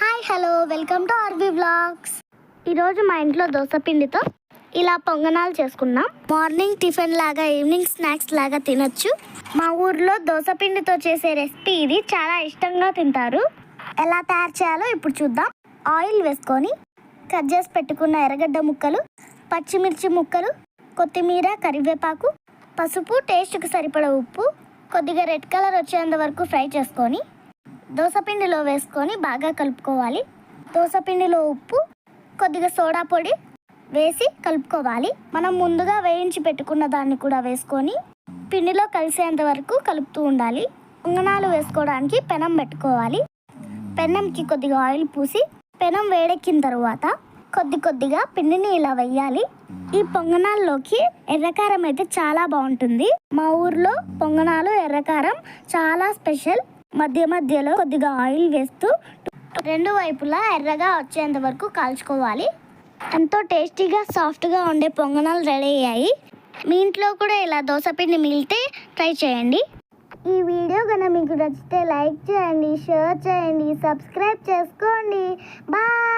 Hi hello welcome to RV blogs ఈరోజు మా ఇంట్లో దోశ పిండితో ఇలా పొంగనాలు చేసుకున్నాం. మార్నింగ్ టిఫిన్ లాగా ఈవినింగ్ స్నాక్స్ లాగా తినొచ్చు. మా ఊర్లో దోశ పిండితో చేసే రెసిపీ ఇది. చాలా ఇష్టంగా తింటారు. ఎలా తయారు చేయాలో ఇప్పుడు చూద్దాం. ఆయిల్ వేసుకొని కట్ చేసి పెట్టుకున్న ఎర్రగడ్డ ముక్కలు పచ్చిమిర్చి ముక్కలు కొత్తిమీర కరివేపాకు పసుపు టేస్ట్కి సరిపడ ఉప్పు కొద్దిగా రెడ్ కలర్ వచ్చేంత వరకు ఫ్రై చేసుకొని దోసపిండిలో వేసుకొని బాగా కలుపుకోవాలి. దోసపిండిలో ఉప్పు కొద్దిగా సోడా పొడి వేసి కలుపుకోవాలి. మనం ముందుగా వేయించి పెట్టుకున్న దాన్ని కూడా వేసుకొని పిండిలో కలిసేంత వరకు కలుపుతూ ఉండాలి. పొంగనాలు వేసుకోవడానికి పెనం పెట్టుకోవాలి. పెనంకి కొద్దిగా ఆయిల్ పూసి పెనం వేడెక్కిన తర్వాత కొద్ది కొద్దిగా పిండిని ఇలా వేయాలి. ఈ పొంగనాల్లోకి ఎర్రకారం అయితే చాలా బాగుంటుంది. మా ఊర్లో పొంగనాలు ఎర్రకారం చాలా స్పెషల్. మధ్య మధ్యలో కొద్దిగా ఆయిల్ వేస్తూ రెండు వైపులా ఎర్రగా వచ్చేంత వరకు కాల్చుకోవాలి. ఎంతో టేస్టీగా సాఫ్ట్గా ఉండే పొంగనాలు రెడీ అయ్యాయి. మీ ఇంట్లో కూడా ఇలా దోసపిండి మిగిలితే ట్రై చేయండి. ఈ వీడియో కనుక మీకు నచ్చితే లైక్ చేయండి షేర్ చేయండి సబ్స్క్రైబ్ చేసుకోండి. బాయ్!